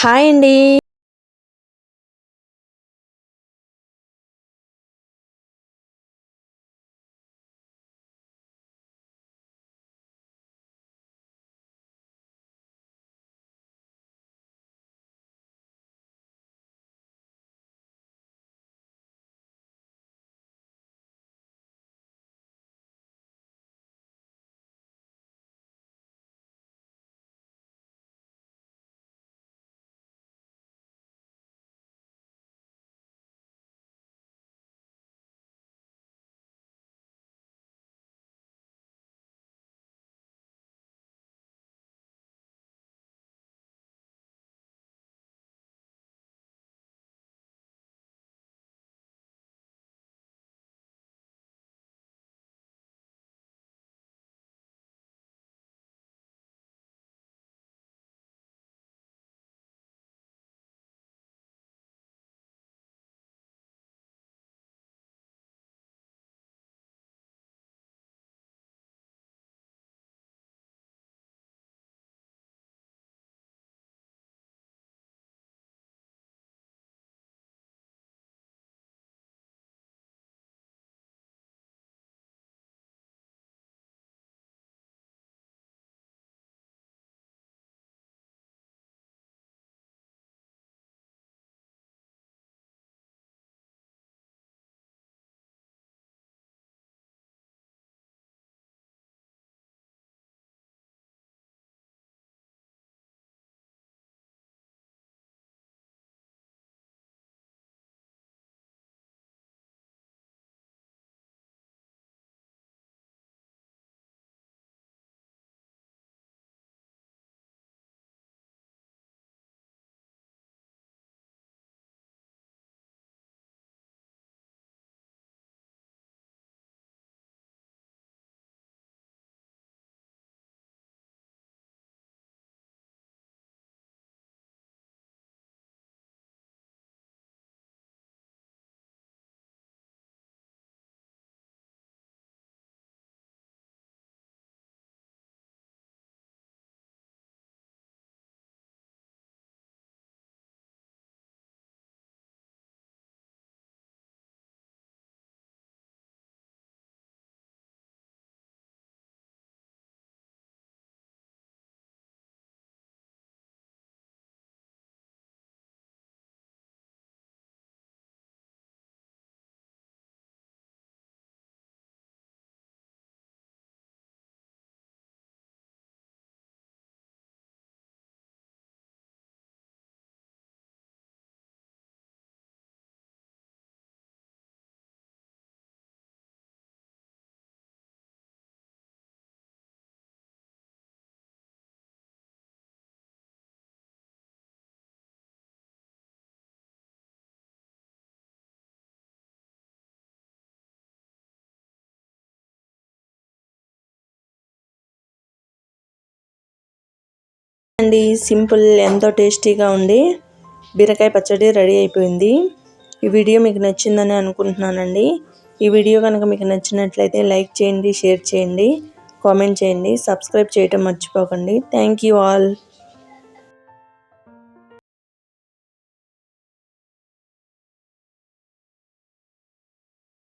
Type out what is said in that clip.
Hi అండి. అండి. Simple ఎంతో టేస్టీగా ఉంది. బీరకాయ పచ్చడి రెడీ అయిపోయింది. ఈ వీడియో మీకు నచ్చిందని అనుకుంటున్నానండి. ఈ వీడియో కనుక మీకు నచ్చినట్లయితే లైక్ చేయండి షేర్ చేయండి కామెంట్ చేయండి సబ్స్క్రైబ్ చేయటం మర్చిపోకండి. Thank you all.